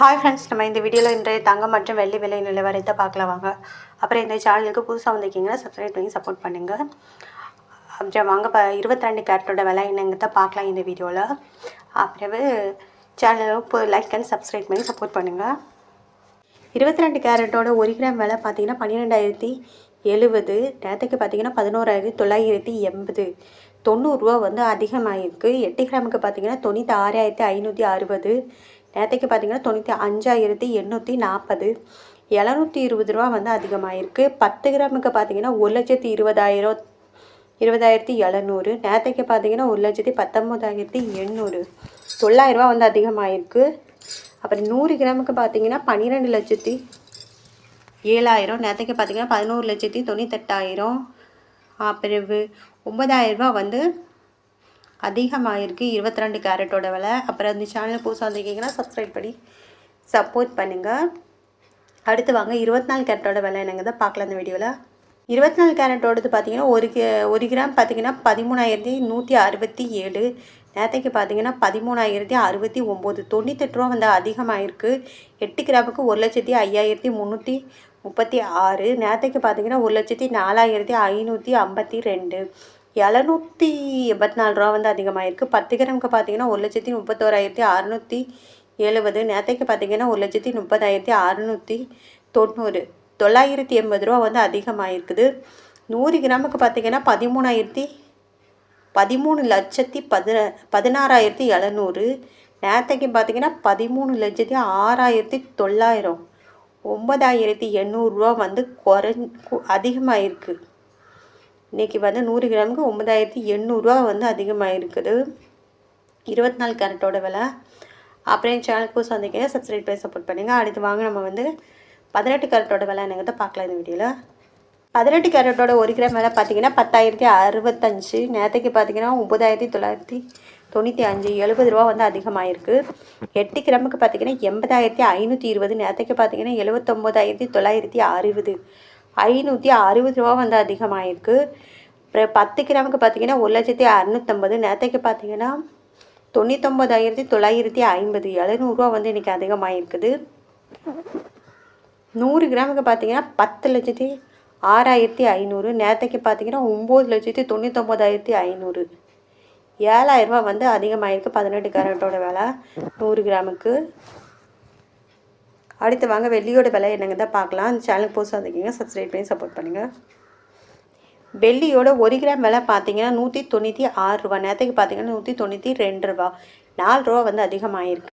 Hi friends நம்ம இந்த வீடியோவில் இன்றைய தங்கம் மற்றும் வெள்ளி விலை நிலவரத்தை பார்க்கலாம் வாங்க. அப்புறம் இந்த சேனலுக்கு புதுசாக வந்திருக்கீங்கன்னா சப்ஸ்கிரைப் பண்ணி சப்போர்ட் பண்ணுங்கள் அப்புறம் வாங்க இப்போ இருபத்தி ரெண்டு கேரட்டோட விலை என்னங்கிறத பார்க்கலாம் இந்த வீடியோவில் அப்புறவு சேனலுக்கு லைக் அண்ட் சப்ஸ்கிரைப் பண்ணி சப்போர்ட் பண்ணுங்கள் இருபத்தி ரெண்டு கேரட்டோட ஒரு கிராம் விலை பார்த்தீங்கன்னா பன்னிரெண்டாயிரத்தி எழுபது நேற்றுக்கு பார்த்தீங்கன்னா பதினோராயிரத்தி தொள்ளாயிரத்தி எண்பது. தொண்ணூறுரூவா வந்து அதிகமாகிருக்கு எட்டு கிராமுக்கு பார்த்தீங்கன்னா தொண்ணூற்றி ஆறாயிரத்தி ஐநூற்றி அறுபது. நேற்றுக்கு பார்த்தீங்கன்னா தொண்ணூற்றி அஞ்சாயிரத்தி எண்ணூற்றி நாற்பது எழுநூற்றி இருபது ரூபா வந்து அதிகமாகிருக்கு பத்து கிராமுக்கு பார்த்தீங்கன்னா ஒரு லட்சத்தி இருபதாயிரம் இருபதாயிரத்தி எழுநூறு. நேற்றுக்கு பார்த்தீங்கன்னா ஒரு லட்சத்தி பத்தொம்போதாயிரத்தி எண்ணூறு. தொள்ளாயிரரூபா வந்து அதிகமாகிருக்கு அப்புறம் நூறு கிராமுக்கு பார்த்தீங்கன்னா பன்னிரெண்டு லட்சத்தி ஏழாயிரம். நேற்றுக்கு பார்த்தீங்கன்னா பதினோரு லட்சத்தி தொண்ணூத்தெட்டாயிரம். பிறகு ஒம்பதாயிரரூபா வந்து அதிகமாகிருக்கு இருபத்தி ரெண்டு கேரட்டோட விலை. அப்புறம் இந்த சேனல் புதுசாக வந்திருக்கீங்கன்னா சப்ஸ்கிரைப் பண்ணி சப்போர்ட் பண்ணுங்கள் அடுத்து வாங்க இருபத்தி நாலு கேரட்டோட விலை என்னங்க தான் பார்க்கலாம் இந்த வீடியோவில் இருபத்தி நாலு கேரட்டோடது பார்த்தீங்கன்னா ஒரு ஒரு கிராம் பார்த்தீங்கன்னா பதிமூணாயிரத்தி நூற்றி அறுபத்தி ஏழு. நேற்றுக்கு பார்த்தீங்கன்னா பதிமூணாயிரத்தி அறுபத்தி ஒம்பது. தொண்ணூத்தெட்டு ரூபா வந்து அதிகமாகிருக்கு எட்டு கிராமுக்கு ஒரு லட்சத்தி ஐயாயிரத்தி முந்நூற்றி முப்பத்தி ஆறு. நேற்றுக்கு பார்த்தீங்கன்னா ஒரு லட்சத்தி நாலாயிரத்தி ஐநூற்றி ஐம்பத்தி ரெண்டு. எழுநூற்றி எண்பத்தி நாலு ரூபா வந்து அதிகமாகிருக்கு பத்து கிராமுக்கு பார்த்தீங்கன்னா ஒரு லட்சத்தி முப்பத்தோராயிரத்தி அறநூற்றி எழுபது. நேற்றைக்கு பார்த்தீங்கன்னா ஒரு லட்சத்தி முப்பதாயிரத்தி அறநூற்றி தொண்ணூறு. தொள்ளாயிரத்தி எண்பது ரூபா வந்து அதிகமாகிருக்குது நூறு கிராமுக்கு பார்த்தீங்கன்னா பதிமூணாயிரத்தி பதிமூணு லட்சத்தி பதின பதினாறாயிரத்தி எழுநூறு. நேற்றைக்கு பார்த்தீங்கன்னா பதிமூணு லட்சத்தி ஆறாயிரத்தி தொள்ளாயிரம். ஒம்பதாயிரத்தி எண்ணூறுரூவா வந்து குறைஞ் அதிகமாகிருக்கு இன்றைக்கி வந்து நூறு கிராமுக்கு ஒன்பதாயிரத்தி எண்ணூறுரூவா வந்து அதிகமாக இருக்குது இருபத்தி நாலு கேரட்டோட விலை. அப்புறம் என் சேனல் புதுசு வந்திருக்கீங்க சப்ஸ்கிரைப் பண்ணி சப்போர்ட் பண்ணுங்கள் அடுத்து வாங்க நம்ம வந்து பதினெட்டு கேரட்டோட விலை என்னங்கிறத பார்க்கலாம் இந்த வீடியோவில் பதினெட்டு கேரட்டோட ஒரு கிராம் விலை பார்த்தீங்கன்னா பத்தாயிரத்தி அறுபத்தஞ்சு. நேற்றுக்கு பார்த்தீங்கன்னா ஒம்பதாயிரத்தி தொள்ளாயிரத்தி தொண்ணூற்றி அஞ்சு. எழுபது ரூபா வந்து அதிகமாகிருக்கு எட்டு கிராமுக்கு பார்த்தீங்கன்னா எண்பதாயிரத்தி ஐநூற்றி இருபது. நேற்றுக்கு பார்த்தீங்கன்னா எழுபத்தொம்போதாயிரத்தி தொள்ளாயிரத்தி அறுபது. ஐநூற்றி அறுபது ரூபா வந்து அதிகமாகிருக்கு அப்புறம் பத்து கிராமுக்கு பார்த்தீங்கன்னா ஒரு லட்சத்தி அறநூற்றம்பது நேற்றுக்கு பார்த்தீங்கன்னா தொண்ணூத்தொம்பதாயிரத்தி தொள்ளாயிரத்தி ஐம்பது. எழுநூறுவா வந்து இன்றைக்கி அதிகமாகிருக்குது நூறு கிராமுக்கு பார்த்தீங்கன்னா பத்து லட்சத்தி ஆறாயிரத்தி ஐநூறு. நேற்றுக்கு பார்த்தீங்கன்னா ஒம்பது லட்சத்தி தொண்ணூத்தொம்பதாயிரத்தி ஐநூறு. ஏழாயிரரூபா வந்து அதிகமாகிருக்கு பதினெட்டு கேரட்டோட விலை நூறு கிராமுக்கு. அடுத்து வாங்க வெள்ளியோட விலை என்னங்க தான் பார்க்கலாம் அந்த சேனலுக்கு புதுசாக வந்திருக்கீங்க சப்ஸ்கிரைப் பண்ணி சப்போர்ட் பண்ணுங்கள் வெள்ளியோட ஒரு கிராம் விலை பார்த்தீங்கன்னா நூற்றி தொண்ணூற்றி ஆறு ரூபா. நேரத்துக்கு பார்த்தீங்கன்னா நூற்றி தொண்ணூற்றி ரெண்டு ரூபா. நாலு ரூபா வந்து அதிகமாகிருக்கு